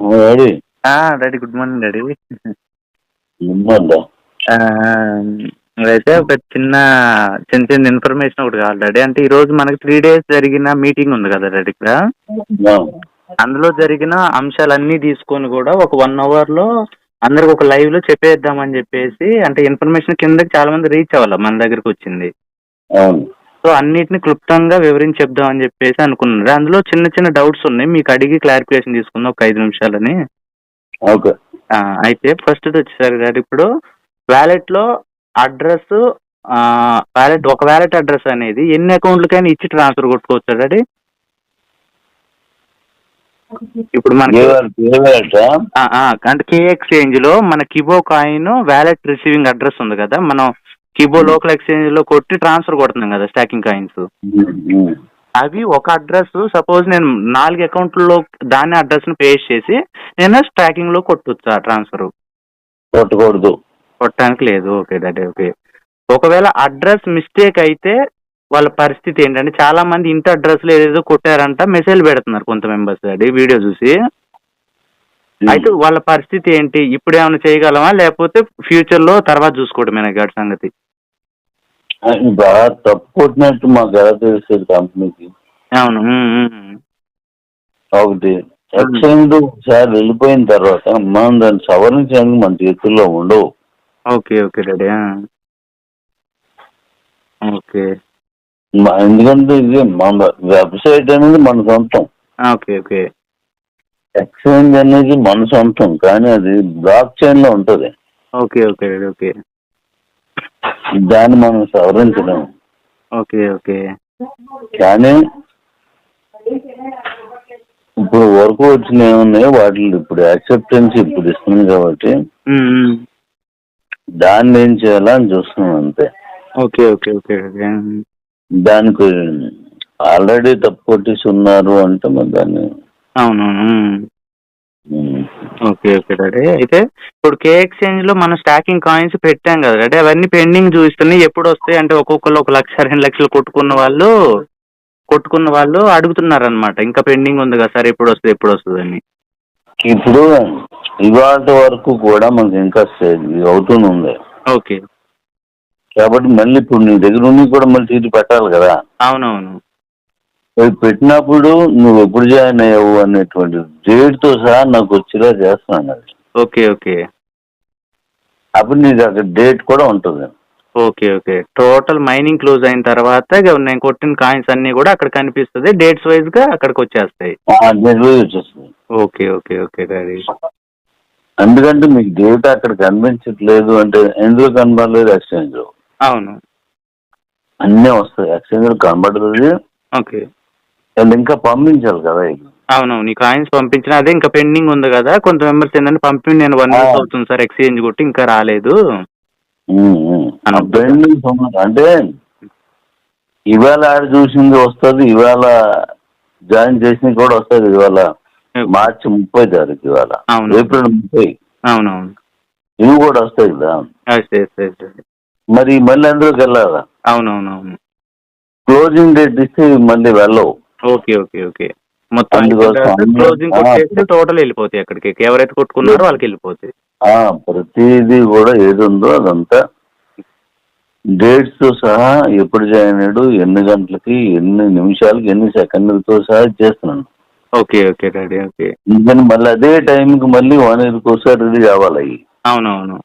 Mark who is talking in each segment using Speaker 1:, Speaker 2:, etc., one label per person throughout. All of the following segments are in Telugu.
Speaker 1: Daddy.
Speaker 2: Daddy good morning daddy. అయితే ఒక చిన్న చిన్న చిన్న ఇన్ఫర్మేషన్ ఒకటి కావాలి డాడీ. అంటే ఈ రోజు మనకి త్రీ డేస్ జరిగిన మీటింగ్ ఉంది కదా డాడీ ఇక్కడ? అందులో జరిగిన అంశాలన్నీ తీసుకొని కూడా ఒక వన్ అవర్లో అందరికి ఒక లైవ్లో చెప్పేద్దామని చెప్పేసి అంటే ఇన్ఫర్మేషన్ కిందకి చాలా మంది రీచ్ అవ్వాలి మన దగ్గరకు వచ్చింది. సో అన్నిటిని క్లుప్తంగా వివరించి చెప్దామని చెప్పేసి అనుకున్నారు అందులో చిన్న చిన్న డౌట్స్ ఉన్నాయి. మీకు అడిగి క్లారిఫికేషన్ తీసుకుందాం ఒక ఐదు నిమిషాలని.
Speaker 1: ఓకే.
Speaker 2: అయితే ఫస్ట్ వచ్చేసరికి డాడీ ఇప్పుడు వ్యాలెట్లో అడ్రస్ వ్యాలెట్ ఒక వ్యాలెట్ అడ్రస్ అనేది ఎన్ని అకౌంట్లకైనా ఇచ్చి ట్రాన్స్ఫర్ కొట్టుకోవచ్చు డాడీ ఇప్పుడు మనకి ఆ, అంటే కే ఎక్స్చేంజ్లో మన Kibo coin wallet receiving address ఉంది కదా. మనం కిబో లోకల్ ఎక్స్చేంజ్లో కొట్టి ట్రాన్స్ఫర్ కొడుతున్నాం కదా స్టాకింగ్ కాయిన్స్. అవి ఒక అడ్రస్ సపోజ్ నేను నాలుగు అకౌంట్లలో దాని అడ్రస్ను పేస్ట్ చేసి నేను స్టాకింగ్లో కొట్టొచ్చా ట్రాన్స్ఫర్
Speaker 1: కొట్టకూడదు
Speaker 2: కొట్టడానికి లేదు. ఓకే డాడీ ఓకే ఒకవేళ అడ్రస్ మిస్టేక్ అయితే వాళ్ళ పరిస్థితి ఏంటంటే చాలా మంది ఇంటి అడ్రస్లో ఏదేదో కొట్టారంట మెసేజ్ పెడుతున్నారు కొంత మెంబర్స్ డాడీ వీడియో చూసి. అయితే వాళ్ళ పరిస్థితి ఏంటి? ఇప్పుడు ఏమైనా చేయగలమా? లేకపోతే ఫ్యూచర్లో తర్వాత చూసుకోవడమేనా గాడి సంగతి?
Speaker 1: బాగా తప్పు కొట్టినట్టు మాకు ఎలా తెలుస్తుంది కంపెనీకి.
Speaker 2: అవును. ఉమ్, ఉమ్.
Speaker 1: ఒకటి ఎక్స్చేంజ్ ఒకసారి వెళ్ళిపోయిన తర్వాత మనం దాన్ని సవరించడానికి మన చేతుల్లో ఉండవు.
Speaker 2: Okay okay daddy. ఓకే.
Speaker 1: ఎందుకంటే ఇది మన వెబ్సైట్ అనేది మన సొంతం.
Speaker 2: Okay okay.
Speaker 1: ఎక్స్చేంజ్ అనేది మన సొంతం కానీ అది బ్లాక్ చైన్లో ఉంటది.
Speaker 2: Okay okay okay.
Speaker 1: దాన్ని మనం సవరించలేము.
Speaker 2: Okay okay.
Speaker 1: కానీ ఇప్పుడు వరకు వచ్చిన ఏమున్నాయో వాటిని ఇప్పుడు యాక్సెప్టెన్స్ ఇప్పుడు ఇస్తుంది కాబట్టి. దాన్ని ఏం చేయాలా అని చూస్తున్నాం అంతే.
Speaker 2: Okay okay okay okay.
Speaker 1: దానికి ఆల్రెడీ తప్పు కొట్టేసి ఉన్నారు అంటే మరి దాన్ని
Speaker 2: అవునవును ఓకే ఓకే డాడీ. అయితే ఇప్పుడు కే ఎక్స్చేంజ్లో మనం స్టాకింగ్ కాయిన్స్ పెట్టాం కదా డాడీ. అవన్నీ పెండింగ్ చూపిస్తున్నాయి. ఎప్పుడు వస్తాయి? అంటే ఒక్కొక్కరు ఒక లక్ష రెండు లక్షలు కొట్టుకున్న వాళ్ళు కొట్టుకున్న వాళ్ళు అడుగుతున్నారు అనమాట ఇంకా పెండింగ్ ఉంది కదా సార్ ఎప్పుడు వస్తుంది ఎప్పుడు వస్తుంది అని
Speaker 1: ఇప్పుడు ఇవాళ వరకు కూడా మనకి ఇంకా అవుతూనే ఉంది.
Speaker 2: ఓకే.
Speaker 1: కాబట్టి మళ్ళీ ఇప్పుడు నీ దగ్గర ఉండి కూడా మళ్ళీ తీసి పెట్టాలి కదా.
Speaker 2: అవునవును.
Speaker 1: అవి పెట్టినప్పుడు నువ్వు ఎప్పుడు జాయిన్ అయ్యావు అనేటువంటి డేట్తో సహా నాకు వచ్చేలా చేస్తున్నాను అది.
Speaker 2: Okay okay.
Speaker 1: అప్పుడు నీకు అక్కడ డేట్ కూడా ఉంటుంది.
Speaker 2: Okay okay. Total mining close అయిన తర్వాత ఇక నేను కొట్టిన కాయిన్స్ అన్ని కూడా అక్కడ కనిపిస్తుంది. డేట్స్ వైజ్గా అక్కడికి వచ్చేస్తాయి.
Speaker 1: ఆ డేట్ వైజ్ వచ్చేస్తుంది
Speaker 2: ఓకే ఓకే ఓకే డాడీ
Speaker 1: ఎందుకంటే మీకు డేట్ అక్కడ కనిపించట్లేదు అంటే ఎందుకు కనబడలేదు ఎక్స్చేంజ్
Speaker 2: అవును.
Speaker 1: అన్నీ వస్తాయి. ఎక్స్చేంజ్ కనబడుతుంది.
Speaker 2: ఓకే.
Speaker 1: అండ్ ఇంకా పంపించాలి కదా ఇక.
Speaker 2: అవునవును ఈ కాయిన్స్ పంపించిన అదే ఇంకా పెండింగ్ ఉంది కదా కొంత మెంబర్స్ ఏంటంటే పంపి నేను వన్ వీక్ అవుతుంది సార్ ఎక్స్చేంజ్ కొట్టి ఇంకా రాలేదు.
Speaker 1: ఉమ్, ఉమ్. ఆ
Speaker 2: అవును.
Speaker 1: pending ఉన్నది. అంటే ఇవాళ ఆడ చూసింది వస్తుంది ఇవాళ జాయిన్ చేసింది కూడా వస్తుంది ఇవాళ మార్చి ముప్పై తారీఖు ఇవాళ.
Speaker 2: అవును.
Speaker 1: ఏప్రిల్ ముప్పై.
Speaker 2: అవునవును.
Speaker 1: ఇవి కూడా వస్తాయి కదా.
Speaker 2: ఎస్ ఎస్ ఎస్
Speaker 1: మరి మళ్ళీ అందులోకి వెళ్ళాలా?
Speaker 2: అవునవునవును.
Speaker 1: క్లోజింగ్ డేట్ ఇస్తే ఇవి మళ్ళీ వెళ్ళవు.
Speaker 2: Okay okay okay. మొత్తం క్లోజింగ్ కొట్టేస్తే టోటల్ వెళ్ళిపోతాయి అక్కడికి. ఎవరైతే కొట్టుకున్నారో వాళ్ళకి వెళ్ళిపోతాయి.
Speaker 1: ఆ, ప్రతిదీ కూడా ఏది ఉందో అదంతా డేట్స్తో సహా ఎప్పుడు జాయిన్ అయ్యాడు ఎన్ని గంటలకి ఎన్ని నిమిషాలకి ఎన్ని సెకండ్లతో సహా చేస్తున్నాను
Speaker 2: ఓకే ఓకే డాడీ ఓకే.
Speaker 1: ఎందుకని మళ్ళీ అదే టైంకి మళ్ళీ వన్ ఇయర్కి ఒకసారి రెడీ కావాలి అవి
Speaker 2: అవునవును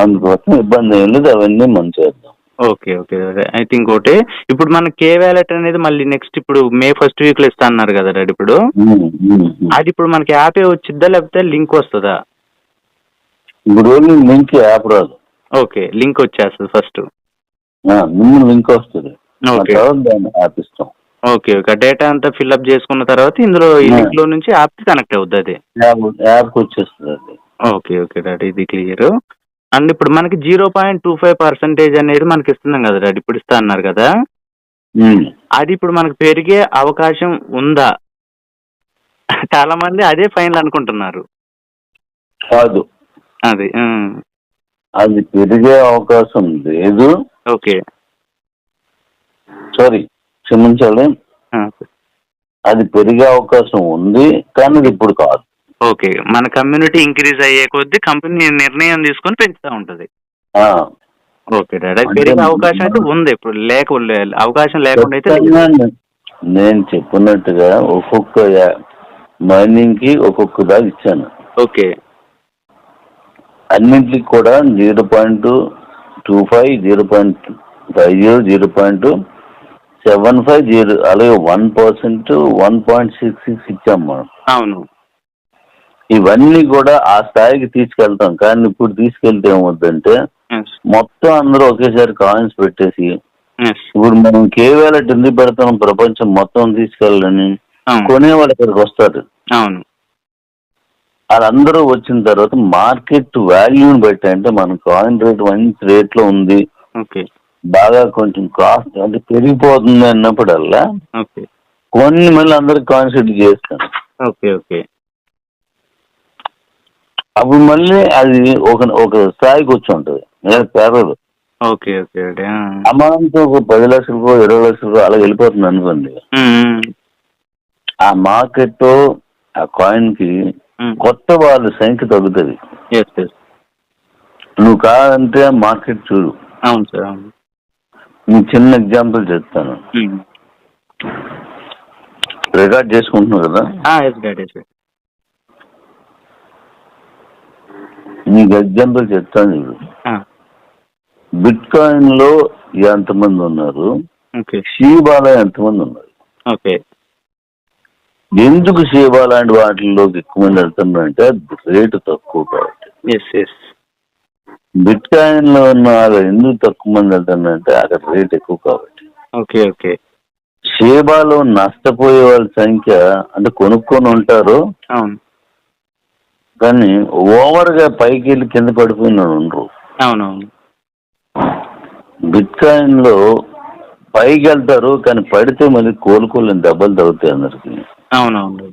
Speaker 1: అందుకోసం ఇబ్బంది ఏం లేదు అవన్నీ మనం చేద్దాం.
Speaker 2: ఓకే ఓకే డాడీ అయితే ఇంకోటి ఇప్పుడు మన కే వ్యాలెట్ అనేది మళ్ళీ నెక్స్ట్ ఇప్పుడు మే ఫస్ట్ వీక్లో ఇస్తా అన్నారు కదా డాడీ ఇప్పుడు. అది ఇప్పుడు మనకి యాపే వచ్చిద్దా లేకపోతే లింక్ వస్తుందా?
Speaker 1: ఇప్పుడు లింక్ యాప్ రాదు.
Speaker 2: ఓకే లింక్ వచ్చేస్తుంది ఫస్ట్
Speaker 1: లింక్ వస్తుంది. ఆ
Speaker 2: ఓకే ఓకే. ఓకే డేటా అంతా ఫిల్అప్ చేసుకున్న తర్వాత ఇందులో ఈ. లింక్లో నుంచి యాప్ కనెక్ట్ అవుద్ది అది.
Speaker 1: యాప్ వచ్చేస్తుంది
Speaker 2: ఓకే ఓకే డాడీ. ఇది క్లియర్ అండ్ ఇప్పుడు మనకి zero point two five percentage అనేది మనకి ఇస్తున్నాం కదా డాడీ ఇప్పుడు ఇస్తా అన్నారు కదా. అది ఇప్పుడు మనకు పెరిగే అవకాశం ఉందా? చాలా మంది అదే ఫైనల్ అనుకుంటున్నారు.
Speaker 1: కాదు.
Speaker 2: అది.
Speaker 1: అది పెరిగే అవకాశం లేదు.
Speaker 2: ఓకే.
Speaker 1: సారీ క్షమించాలి. అది పెరిగే అవకాశం ఉంది కానీ ఇప్పుడు కాదు.
Speaker 2: ఓకే. మన కమ్యూనిటీ ఇంక్రీజ్ అయ్యే కొద్దీ కంపెనీ నిర్ణయం తీసుకొని పెంచుతూ ఉంటుంది. Okay daddy. పెరిగే అవకాశం అయితే ఉంది ఇప్పుడు. లేక అవకాశం లేకుండా అయితే
Speaker 1: నేను చెప్పినట్టుగా ఒక్కొక్క మైనింగ్కి ఒక్కొక్క దాకా ఇచ్చాను.
Speaker 2: ఓకే.
Speaker 1: అన్నింటికి కూడా zero point two five zero point five zero zero point seven five zero అలాగే one percent one point six six ఇచ్చాం మనం.
Speaker 2: అవును.
Speaker 1: ఇవన్నీ కూడా ఆ స్థాయికి తీసుకెళ్తాం. కానీ ఇప్పుడు తీసుకెళ్తే ఏమవుద్దంటే మొత్తం అందరూ ఒకేసారి కాయిన్స్ పెట్టేసి ఇప్పుడు మనం కేవలం ఎందుకు పెడతాం ప్రపంచం మొత్తం తీసుకెళ్ళని
Speaker 2: అవును.
Speaker 1: కొనేవాళ్ళు ఇక్కడికి వస్తారు.
Speaker 2: అవును.
Speaker 1: వాళ్ళందరూ వచ్చిన తర్వాత మార్కెట్ వాల్యూని బట్టి అంటే మన కాయిన్ రేట్ మంచి రేట్లో ఉంది.
Speaker 2: ఓకే.
Speaker 1: బాగా కొంచెం కాస్ట్ అంటే పెరిగిపోతుంది అన్నప్పుడల్లా కొన్ని మళ్ళీ అందరికి కాన్సెప్ట్ చేస్తాను
Speaker 2: ఓకే ఓకే.
Speaker 1: అప్పుడు మళ్ళీ అది ఒక ఒక స్థాయికి వచ్చి ఉంటుంది. నేను పెరగదు
Speaker 2: ఓకే
Speaker 1: ఒక పది లక్షలకో ఇరవై లక్షలకో అలా వెళ్ళిపోతుంది అనుకోండి. ఆ మార్కెట్ ఆ
Speaker 2: కాయిన్కి.
Speaker 1: కొత్త వాళ్ళ సంఖ్య తగ్గుతుంది. నువ్వు కాదంటే మార్కెట్ చూడు.
Speaker 2: అవును సార్
Speaker 1: నీకు చిన్న ఎగ్జాంపుల్ చెప్తాను. రికార్డ్ చేసుకుంటున్నావు కదా
Speaker 2: ఆ, ఎస్ డాడీ ఎస్
Speaker 1: నీకు ఎగ్జాంపుల్ చెప్తాను చూడు. బిట్ కాయిన్లో ఎంతమంది ఉన్నారు?
Speaker 2: ఓకే.
Speaker 1: షీబాలో ఎంతమంది ఉన్నారు?
Speaker 2: ఓకే.
Speaker 1: ఎందుకు షీబా లాంటి వాటిల్లోకి ఎక్కువ మంది వెళ్తున్నారంటే రేటు తక్కువ కాబట్టి. బిట్ కాయిన్లో ఉన్న ఎందుకు తక్కువ మంది వెళ్తున్నారంటే అక్కడ రేట్ ఎక్కువ కాబట్టి.
Speaker 2: Okay okay.
Speaker 1: షేబాలో నష్టపోయే వాళ్ళ సంఖ్య అంటే కొనుక్కొని ఉంటారు.
Speaker 2: అవును.
Speaker 1: కానీ ఓవర్గా పైకి వెళ్ళి కింద పడిపోయిన వాళ్ళు ఉండరు.
Speaker 2: అవునవును.
Speaker 1: బిట్ పైకి వెళ్తారు కానీ పడితే మళ్ళీ కోలుకోలేని దెబ్బలు తగ్గుతాయి అందరికి.
Speaker 2: అవునవును.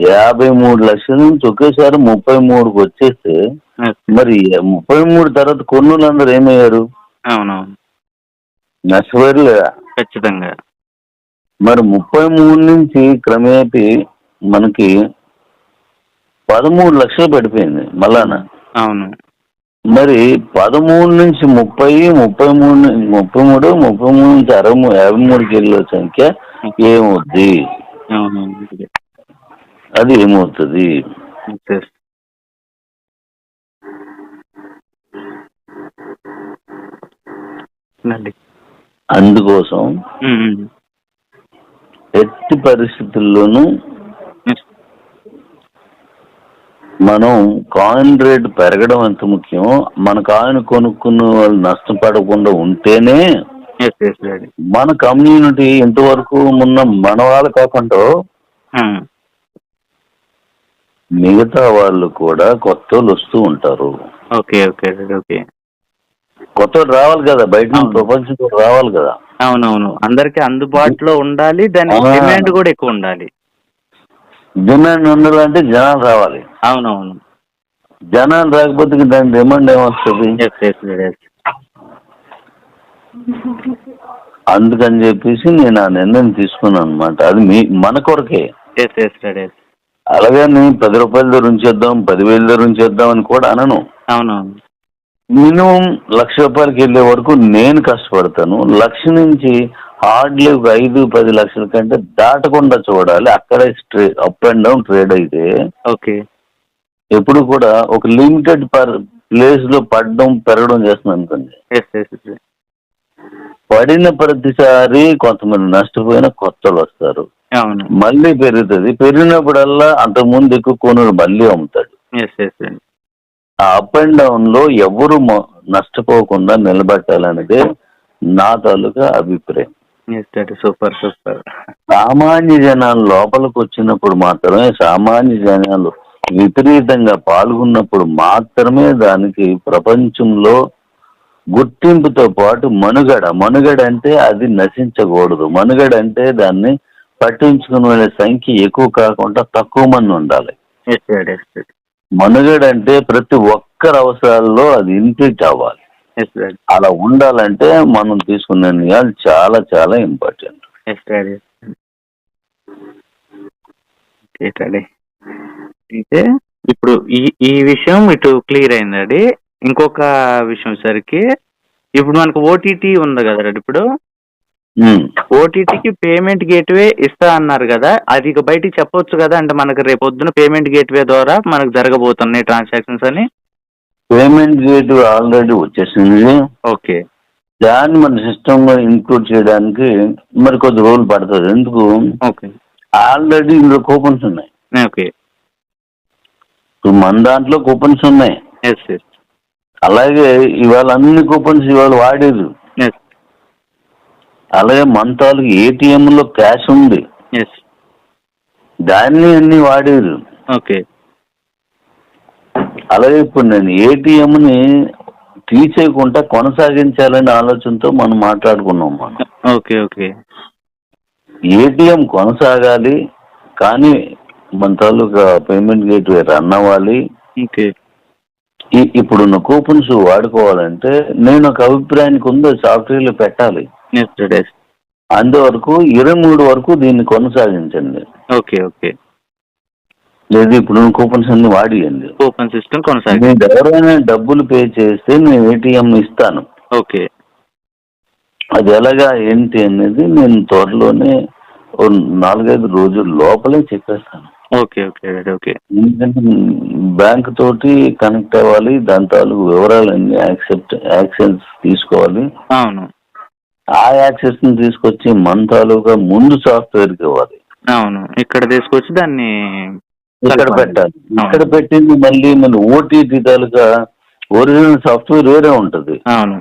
Speaker 1: యాభై మూడు లక్షల నుంచి ఒకేసారి ముప్పై మూడుకి వచ్చేస్తే మరి ముప్పై మూడు తర్వాత కొన్నులందరూ ఏమయ్యారు?
Speaker 2: అవునవును.
Speaker 1: నష్టపోయారు లేదా
Speaker 2: ఖచ్చితంగా.
Speaker 1: మరి ముప్పై మూడు నుంచి క్రమేపీ మనకి పదమూడు లక్షలు పడిపోయింది మళ్ళాన.
Speaker 2: అవును.
Speaker 1: మరి పదమూడు నుంచి ముప్పై ముప్పై మూడు ముప్పై మూడు ముప్పై మూడు నుంచి అరవై మూడు యాభై మూడు కిలో సంఖ్య ఏమవుద్ది? అది ఏమవుతుంది? అందుకోసం. ఎట్టి పరిస్థితుల్లోనూ
Speaker 2: ఎస్
Speaker 1: మనం కాయిన్ రేట్ పెరగడం ఎంత ముఖ్యం? మన కాయిన్ కొనుక్కున్న వాళ్ళు నష్టపడకుండా ఉంటేనే మన కమ్యూనిటీ ఇంతవరకు ఉన్న మన వాళ్ళు కాకుండా. మిగతా వాళ్ళు కూడా కొత్త వాళ్ళు వస్తూ ఉంటారు.
Speaker 2: Okay okay okay.
Speaker 1: కొత్త రావాలి కదా బయట. ప్రపంచం రావాలి కదా.
Speaker 2: అవునవును. అందరికి అందుబాటులో ఉండాలి దాని. డిమాండ్ కూడా ఎక్కువ ఉండాలి.
Speaker 1: డిమాండ్ ఉండాలంటే జనాలు రావాలి.
Speaker 2: అవునవును.
Speaker 1: జనాలు రాకపోతే దాని డిమాండ్ ఏమొస్తుంది? అందుకని చెప్పేసి నేను ఆ నిర్ణయం తీసుకున్నాను అనమాట అది మీ మన కొరకే.
Speaker 2: ఎస్ ఎస్ డాడీ ఎస్
Speaker 1: అలాగే నేను పది రూపాయల దగ్గర ఉంచేద్దాం పదివేల దగ్గర ఉంచేద్దాం అని కూడా అనను.
Speaker 2: అవునవును.
Speaker 1: మినిమం లక్ష రూపాయలకి వెళ్ళే వరకు నేను కష్టపడతాను. లక్ష నుంచి హార్డ్లీ ఒక ఐదు పది లక్షల కంటే దాటకుండా చూడాలి. అక్కడే stray up and down trade అయితే.
Speaker 2: ఓకే.
Speaker 1: ఎప్పుడు కూడా ఒక లిమిటెడ్ పర్ ప్లేస్లో పడడం పెరగడం చేస్తుంది అనుకోండి. పడిన ప్రతిసారి కొంతమంది నష్టపోయిన కొత్త వాళ్ళు వస్తారు మళ్ళీ పెరుగుతుంది. పెరిగినప్పుడల్లా అంతకుముందు ఎక్కువ కొనుడు మళ్ళీ అమ్ముతాడు. ఆ అప్ అండ్ డౌన్లో ఎవరు నష్టపోకుండా నిలబెట్టాలనేదే నా తాలూకా అభిప్రాయం.
Speaker 2: సూపర్ సూపర్
Speaker 1: సామాన్య జనాలు లోపలికి వచ్చినప్పుడు మాత్రమే సామాన్య జనాలు విపరీతంగా పాల్గొన్నప్పుడు మాత్రమే దానికి ప్రపంచంలో గుర్తింపుతో పాటు మనుగడ మనుగడ అంటే అది నశించకూడదు. మనుగడ అంటే దాన్ని పట్టించుకునే వాళ్ళ సంఖ్య ఎక్కువ కాకుండా తక్కువ మంది ఉండాలి. మనుగడ అంటే ప్రతి ఒక్కరి అవసరాల్లో అది ఇంప్లీట్ అవ్వాలి. అలా ఉండాలంటే మనం తీసుకునే నిర్ణయాలు చాలా చాలా ఇంపార్టెంట్
Speaker 2: అయితే ఇప్పుడు ఈ ఈ విషయం ఇటు క్లియర్ అయింది డాడీ ఇంకొక విషయం సరికి ఇప్పుడు మనకు ఓటీటీ ఉంది కదా ఇప్పుడు. ఓటీటీకి పేమెంట్ గేట్వే ఇస్తా అన్నారు కదా అది ఇక బయటికి చెప్పొచ్చు కదా అంటే మనకు రేపు పొద్దున పేమెంట్ గేట్వే ద్వారా మనకు జరగబోతున్నాయి ట్రాన్సాక్షన్స్ అని.
Speaker 1: పేమెంట్ గేట్ ఆల్రెడీ వచ్చేసింది.
Speaker 2: ఓకే.
Speaker 1: దాన్ని మన సిస్టమ్లో ఇంక్లూడ్ చేయడానికి మరి కొద్ది రోజులు పడుతుంది. ఎందుకు?
Speaker 2: ఓకే.
Speaker 1: ఆల్రెడీ ఇందులో కూపన్స్ ఉన్నాయి.
Speaker 2: ఓకే.
Speaker 1: ఇప్పుడు మన దాంట్లో కూపన్స్ ఉన్నాయి.
Speaker 2: ఎస్ ఎస్
Speaker 1: అలాగే ఇవాళ అన్ని కూపన్స్ ఇవాళ వాడేది. అలాగే మన తాలూకు ATM లో క్యాష్ ఉంది. దాన్ని అన్ని వాడేది.
Speaker 2: ఓకే.
Speaker 1: అలాగే ఇప్పుడు నేను ఏటీఎంని తీసేయకుండా కొనసాగించాలనే ఆలోచనతో మనం మాట్లాడుకున్నాం మనం.
Speaker 2: Okay okay.
Speaker 1: ఏటీఎం కొనసాగాలి కానీ మన తాలూకా పేమెంట్ గేట్వే రన్ అవ్వాలి.
Speaker 2: ఓకే.
Speaker 1: ఇప్పుడున్న కూపన్స్ వాడుకోవాలంటే నేను ఒక అభిప్రాయానికి ఉందో సాఫ్ట్వేర్లో పెట్టాలి. అందువరకు ఇరవై మూడు వరకు దీన్ని కొనసాగించండి.
Speaker 2: Okay okay.
Speaker 1: లేదు ఇప్పుడు కూపన్స్ అన్ని వాడియండి
Speaker 2: ఓపెన్ సిస్టమ్ కొనసాగి
Speaker 1: మీరు ఎవరైనా డబ్బులు పే చేస్తే నేను ఏటీఎం ఇస్తాను.
Speaker 2: ఓకే.
Speaker 1: అది ఎలాగా ఏంటి అనేది నేను త్వరలోనే ఓ నాలుగైదు రోజుల లోపలే చెప్పేస్తాను.
Speaker 2: Okay okay okay.
Speaker 1: ఎందుకంటే బ్యాంక్ తోటి కనెక్ట్ అవ్వాలి దాని తాలూకు వివరాలన్నీ యాక్సెప్ట్ యాక్సెన్స్ తీసుకోవాలి.
Speaker 2: అవును.
Speaker 1: ఆ యాక్సెస్ని తీసుకొచ్చి మన తాలూకా ముందు సాఫ్ట్వేర్కి ఇవ్వాలి.
Speaker 2: అవును. ఇక్కడ తీసుకొచ్చి దాన్ని
Speaker 1: ఇక్కడ. పెట్టాలి. ఇక్కడ పెట్టింది మళ్ళీ మన ఓటీటీ తాలూకా ఒరిజినల్ సాఫ్ట్వేర్ వేరే ఉంటది.
Speaker 2: అవును.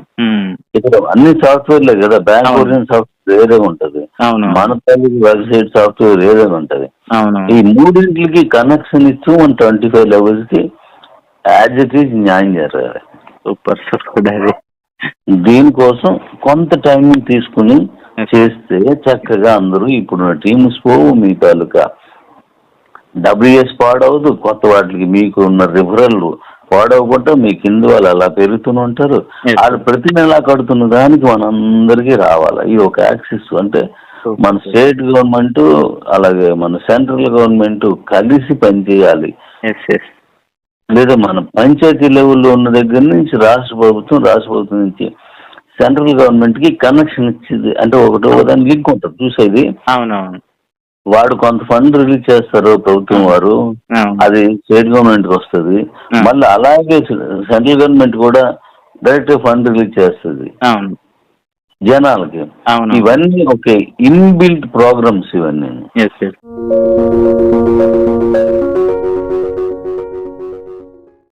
Speaker 1: ఇక్కడ అన్ని సాఫ్ట్వేర్లే కదా బ్యాంక్. ఒరిజినల్ సాఫ్ట్వేర్ వేరే ఉంటది. మన తాలూకు వెబ్సైట్ సాఫ్ట్వేర్ వేరే ఉంటది. ఈ మూడింటికి కనెక్షన్ ఇస్తూ మన ట్వంటీ ఫైవ్ లెవెల్స్కి యాజ్ ఇట్ ఈజ్ న్యాయం జరగాలి
Speaker 2: సూపర్
Speaker 1: దీనికోసం కొంత టైం తీసుకుని చేస్తే చక్కగా అందరూ ఇప్పుడు టీమ్స్ పోవు మీ తాలూకా డబ్ల్యూఎస్ పాడవదు కొత్త వాటికి మీకు ఉన్న రిఫరల్ పాడవకుండా మీ కింద వాళ్ళు అలా పెరుగుతూనే ఉంటారు. వాళ్ళు ప్రతి నెలా కడుతున్న దానికి మనందరికీ రావాలి. ఈ ఒక యాక్సిస్ అంటే మన స్టేట్ గవర్నమెంట్ అలాగే మన సెంట్రల్ గవర్నమెంట్ కలిసి పనిచేయాలి. లేదా మన పంచాయతీ లెవెల్లో ఉన్న దగ్గర నుంచి రాష్ట్ర ప్రభుత్వం రాష్ట్ర ప్రభుత్వం నుంచి సెంట్రల్ గవర్నమెంట్కి కనెక్షన్ ఇచ్చింది. అంటే ఒకటో దానికి లింక్ ఉంటుంది చూసేది.
Speaker 2: అవునవును.
Speaker 1: వాడు కొంత ఫండ్ రిలీజ్ చేస్తారు ప్రభుత్వం వారు. అది స్టేట్ గవర్నమెంట్కి వస్తుంది మళ్ళీ అలాగే సెంట్రల్ గవర్నమెంట్ కూడా డైరెక్ట్ ఫండ్ రిలీజ్ చేస్తుంది. జనాలకి. ఇవన్నీ ఓకే ఇన్బిల్ట్ ప్రోగ్రామ్స్ ఇవన్నీ.